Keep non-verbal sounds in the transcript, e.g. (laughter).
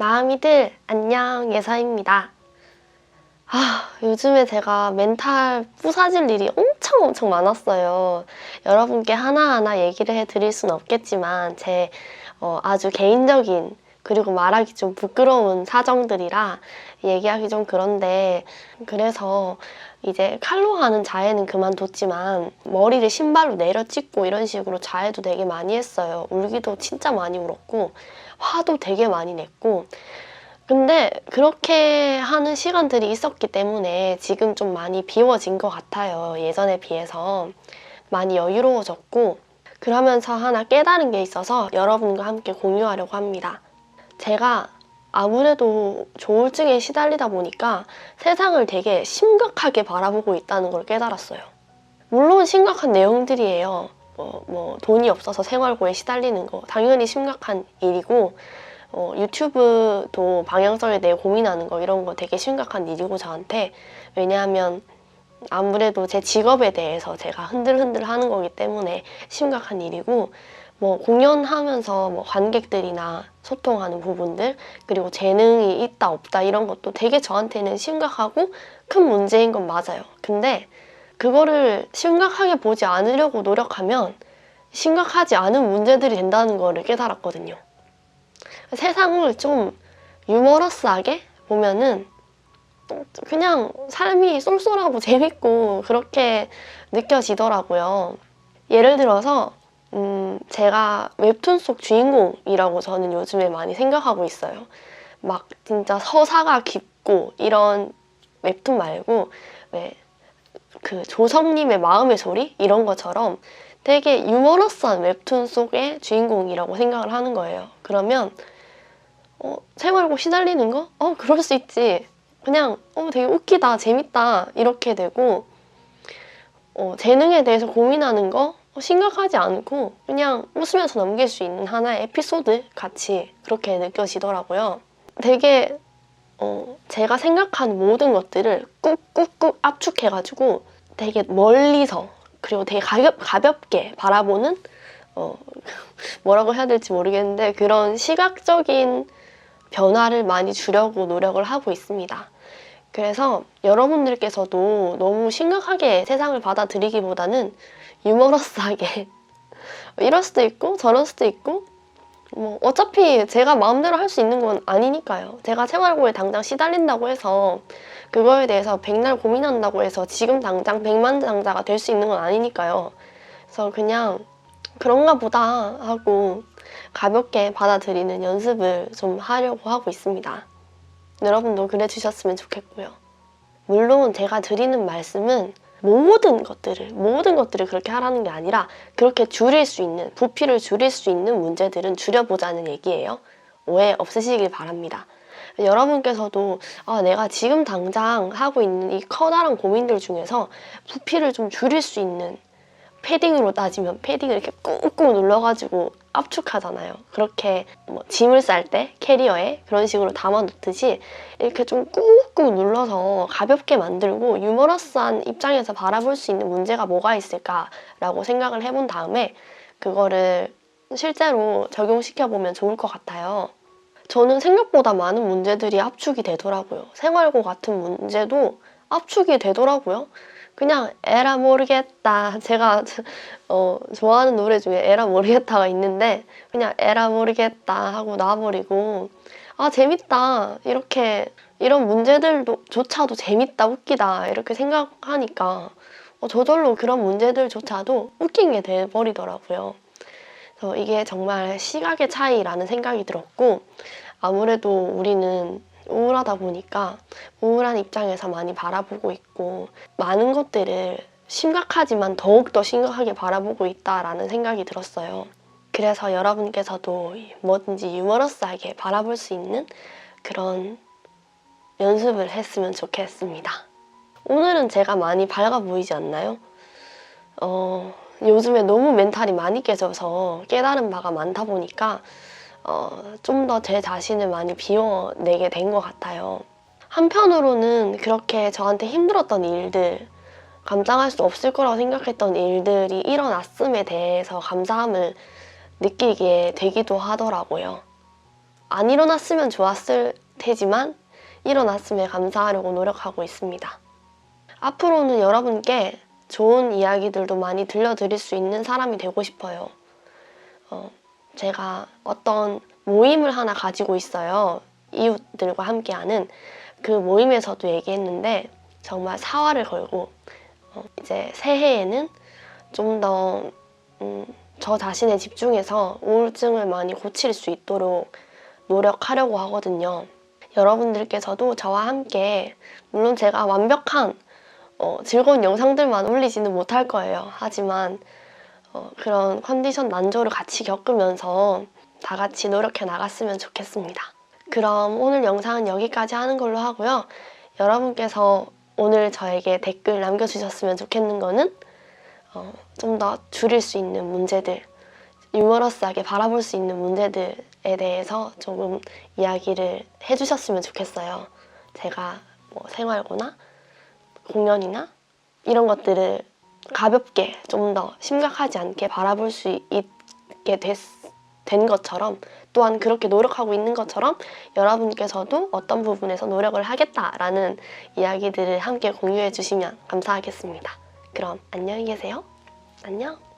마음이들 안녕 예사입니다. 아 요즘에 제가 멘탈 부사질 일이 엄청 엄청 많았어요. 여러분께 하나하나 얘기를 해드릴 수는 없겠지만 제 어, 아주 개인적인 그리고 말하기 좀 부끄러운 사정들이라 얘기하기 좀 그런데 그래서 이제 칼로 하는 자해는 그만뒀지만 머리를 신발로 내려 찢고 이런 식으로 자해도 되게 많이 했어요. 울기도 진짜 많이 울었고 화도 되게 많이 냈고 근데 그렇게 하는 시간들이 있었기 때문에 지금 좀 많이 비워진 것 같아요. 예전에 비해서 많이 여유로워졌고 그러면서 하나 깨달은 게 있어서 여러분과 함께 공유하려고 합니다. 제가 아무래도 조울증에 시달리다 보니까 세상을 되게 심각하게 바라보고 있다는 걸 깨달았어요. 물론 심각한 내용들이에요. 뭐, 뭐 돈이 없어서 생활고에 시달리는 거 당연히 심각한 일이고 어, 유튜브도 방향성에 대해 고민하는 거 이런 거 되게 심각한 일이고 저한테 왜냐하면 아무래도 제 직업에 대해서 제가 흔들흔들 하는 거기 때문에 심각한 일이고 뭐 공연하면서 뭐 관객들이나 소통하는 부분들 그리고 재능이 있다 없다 이런 것도 되게 저한테는 심각하고 큰 문제인 건 맞아요. 근데 그거를 심각하게 보지 않으려고 노력하면 심각하지 않은 문제들이 된다는 거를 깨달았거든요. 세상을 좀 유머러스하게 보면은 그냥 삶이 쏠쏠하고 재밌고 그렇게 느껴지더라고요. 예를 들어서 음, 제가 웹툰 속 주인공이라고 저는 요즘에 많이 생각하고 있어요. 막 진짜 서사가 깊고 이런 웹툰 말고 왜 그 조성님의 마음의 소리 이런 것처럼 되게 유머러스한 웹툰 속의 주인공이라고 생각을 하는 거예요. 그러면 어, 생활고 시달리는 거? 어, 그럴 수 있지. 그냥 어, 되게 웃기다, 재밌다 이렇게 되고 어, 재능에 대해서 고민하는 거 어, 심각하지 않고 그냥 웃으면서 넘길 수 있는 하나의 에피소드 같이 그렇게 느껴지더라고요. 되게 어, 제가 생각하는 모든 것들을 꾹꾹꾹 압축해가지고 되게 멀리서 그리고 되게 가볍, 가볍게 바라보는 어, (laughs) 뭐라고 해야 될지 모르겠는데 그런 시각적인 변화를 많이 주려고 노력을 하고 있습니다. 그래서 여러분들께서도 너무 심각하게 세상을 받아들이기보다는 유머러스하게 (laughs) 이럴 수도 있고 저럴 수도 있고 뭐 어차피 제가 마음대로 할 수 있는 건 아니니까요. 제가 생활고에 당장 시달린다고 해서 그거에 대해서 백날 고민한다고 해서 지금 당장 백만장자가 될 수 있는 건 아니니까요. 그래서 그냥 그런가 보다 하고 가볍게 받아들이는 연습을 좀 하려고 하고 있습니다. 여러분도 그래 주셨으면 좋겠고요. 물론 제가 드리는 말씀은 모든 것들을 모든 것들을 그렇게 하라는 게 아니라 그렇게 줄일 수 있는 부피를 줄일 수 있는 문제들은 줄여보자는 얘기예요. 오해 없으시길 바랍니다. 여러분께서도 아, 내가 지금 당장 하고 있는 이 커다란 고민들 중에서 부피를 좀 줄일 수 있는 패딩으로 따지면 패딩을 이렇게 꾹꾹 눌러가지고 압축하잖아요. 그렇게 뭐 짐을 쌀 때 캐리어에 그런 식으로 담아놓듯이 이렇게 좀 꾹꾹 눌러서 가볍게 만들고 유머러스한 입장에서 바라볼 수 있는 문제가 뭐가 있을까라고 생각을 해본 다음에 그거를 실제로 적용시켜보면 좋을 것 같아요. 저는 생각보다 많은 문제들이 압축이 되더라고요. 생활고 같은 문제도 압축이 되더라고요. 그냥 에라 모르겠다. 제가 어, 좋아하는 노래 중에 에라 모르겠다가 있는데 그냥 에라 모르겠다 하고 놔버리고 아 재밌다 이렇게 이런 문제들도 조차도 재밌다 웃기다 이렇게 생각하니까 어, 저절로 그런 문제들조차도 웃긴 게 돼버리더라고요. 그래서 이게 정말 시각의 차이라는 생각이 들었고 아무래도 우리는 우울하다 보니까 우울한 입장에서 많이 바라보고 있고 많은 것들을 심각하지만 더욱더 심각하게 바라보고 있다라는 생각이 들었어요. 그래서 여러분께서도 뭐든지 유머러스하게 바라볼 수 있는 그런 연습을 했으면 좋겠습니다. 오늘은 제가 많이 밝아 보이지 않나요? 어, 요즘에 너무 멘탈이 많이 깨져서 깨달은 바가 많다 보니까 어, 좀 더 제 자신을 많이 비워내게 된 것 같아요. 한편으로는 그렇게 저한테 힘들었던 일들, 감당할 수 없을 거라고 생각했던 일들이 일어났음에 대해서 감사함을 느끼게 되기도 하더라고요. 안 일어났으면 좋았을 테지만 일어났음에 감사하려고 노력하고 있습니다. 앞으로는 여러분께 좋은 이야기들도 많이 들려드릴 수 있는 사람이 되고 싶어요. 어, 제가 어떤 모임을 하나 가지고 있어요. 이웃들과 함께하는 그 모임에서도 얘기했는데 정말 사활을 걸고 어, 이제 새해에는 좀더 음, 저 자신에 집중해서 우울증을 많이 고칠 수 있도록 노력하려고 하거든요. 여러분들께서도 저와 함께 물론 제가 완벽한 어, 즐거운 영상들만 올리지는 못할 거예요. 하지만 어, 그런 컨디션 난조를 같이 겪으면서 다 같이 노력해 나갔으면 좋겠습니다. 그럼 오늘 영상은 여기까지 하는 걸로 하고요. 여러분께서 오늘 저에게 댓글 남겨주셨으면 좋겠는 거는 어, 좀 더 줄일 수 있는 문제들, 유머러스하게 바라볼 수 있는 문제들에 대해서 조금 이야기를 해주셨으면 좋겠어요. 제가 뭐 생활고나 공연이나 이런 것들을 가볍게 좀 더 심각하지 않게 바라볼 수 있게 됐, 된 것처럼 또한 그렇게 노력하고 있는 것처럼 여러분께서도 어떤 부분에서 노력을 하겠다라는 이야기들을 함께 공유해 주시면 감사하겠습니다. 그럼 안녕히 계세요. 안녕.